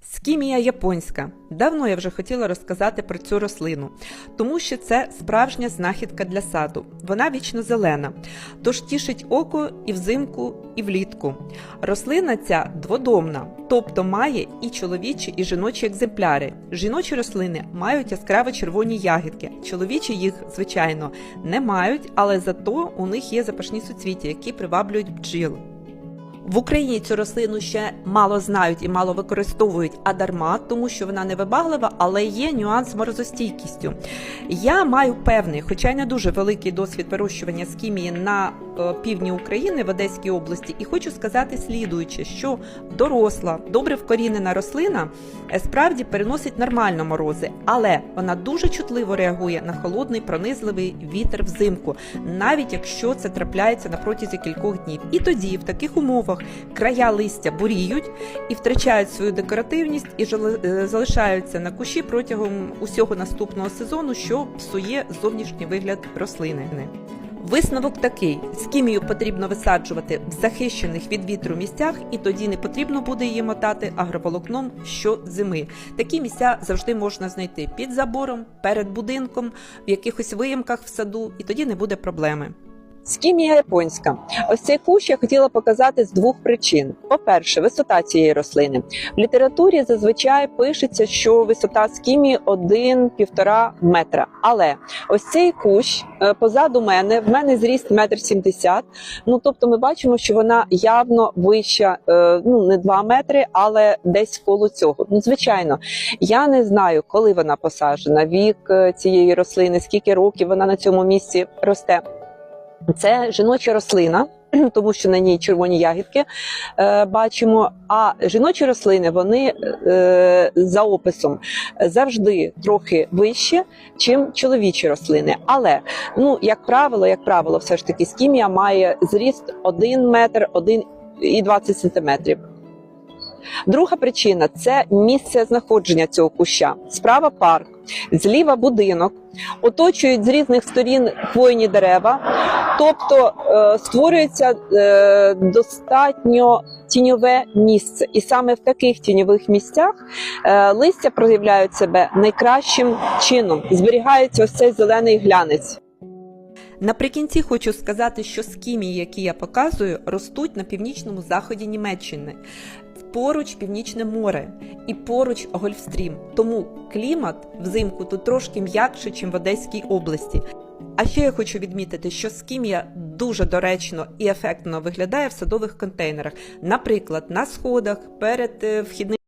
Скімія японська. Давно я вже хотіла розказати про цю рослину, тому що це справжня знахідка для саду. Вона вічно зелена, тож тішить око і взимку, і влітку. Рослина ця дводомна, тобто має і чоловічі, і жіночі екземпляри. Жіночі рослини мають яскраво червоні ягідки. Чоловічі їх, звичайно, не мають, але зато у них є запашні суцвіття, які приваблюють бджіл. В Україні цю рослину ще мало знають і мало використовують, а дарма, тому що вона не вибаглива, але є нюанс з морозостійкістю. Я маю певний, хоча й не дуже великий досвід вирощування скімії на е, півдні України в Одеській області, і хочу сказати слідуюче, що доросла, добре вкорінена рослина е, справді переносить нормально морози, але вона дуже чутливо реагує на холодний пронизливий вітер взимку, навіть якщо це трапляється на протязі кількох днів. І тоді, в таких умовах, края листя буріють і втрачають свою декоративність і е, залишаються на кущі протягом усього наступного сезону, що псує зовнішній вигляд рослини. Висновок такий: скімію потрібно висаджувати в захищених від вітру місцях, і тоді не потрібно буде її мотати агроволокном щозими. Такі місця завжди можна знайти під забором, перед будинком, в якихось виїмках в саду, і тоді не буде проблеми. Скімія японська. Ось цей кущ я хотіла показати з двох причин: по-перше, висота цієї рослини. В літературі зазвичай пишеться, що висота скімії 1-1,5 метра. Але ось цей кущ е, позаду мене, в мене зріст 1,70 м. Ну тобто, ми бачимо, що вона явно вища, е, ну не 2 метри, але десь коло цього. Ну, звичайно, я не знаю, коли вона посаджена, вік е, цієї рослини, скільки років вона на цьому місці росте. Це жіноча рослина, тому що на ній червоні ягідки е, бачимо. А жіночі рослини вони е, за описом завжди трохи вищі, чим чоловічі рослини. Але ну як правило, як правило, все ж таки скімія має зріст 1 метр, 1 і 20 сантиметрів. Друга причина це місце знаходження цього куща. Справа парк, зліва будинок, оточують з різних сторін хвойні дерева, тобто е, створюється е, достатньо тіньове місце. І саме в таких тіньових місцях е, листя проявляють себе найкращим чином. Зберігається ось цей зелений глянець. Наприкінці хочу сказати, що скімії, які я показую, ростуть на північному заході Німеччини. Поруч Північне море і поруч Гольфстрім. Тому клімат взимку тут трошки м'якший, ніж в Одеській області. А ще я хочу відмітити, що скім'я дуже доречно і ефектно виглядає в садових контейнерах, наприклад, на сходах перед е, вхідним.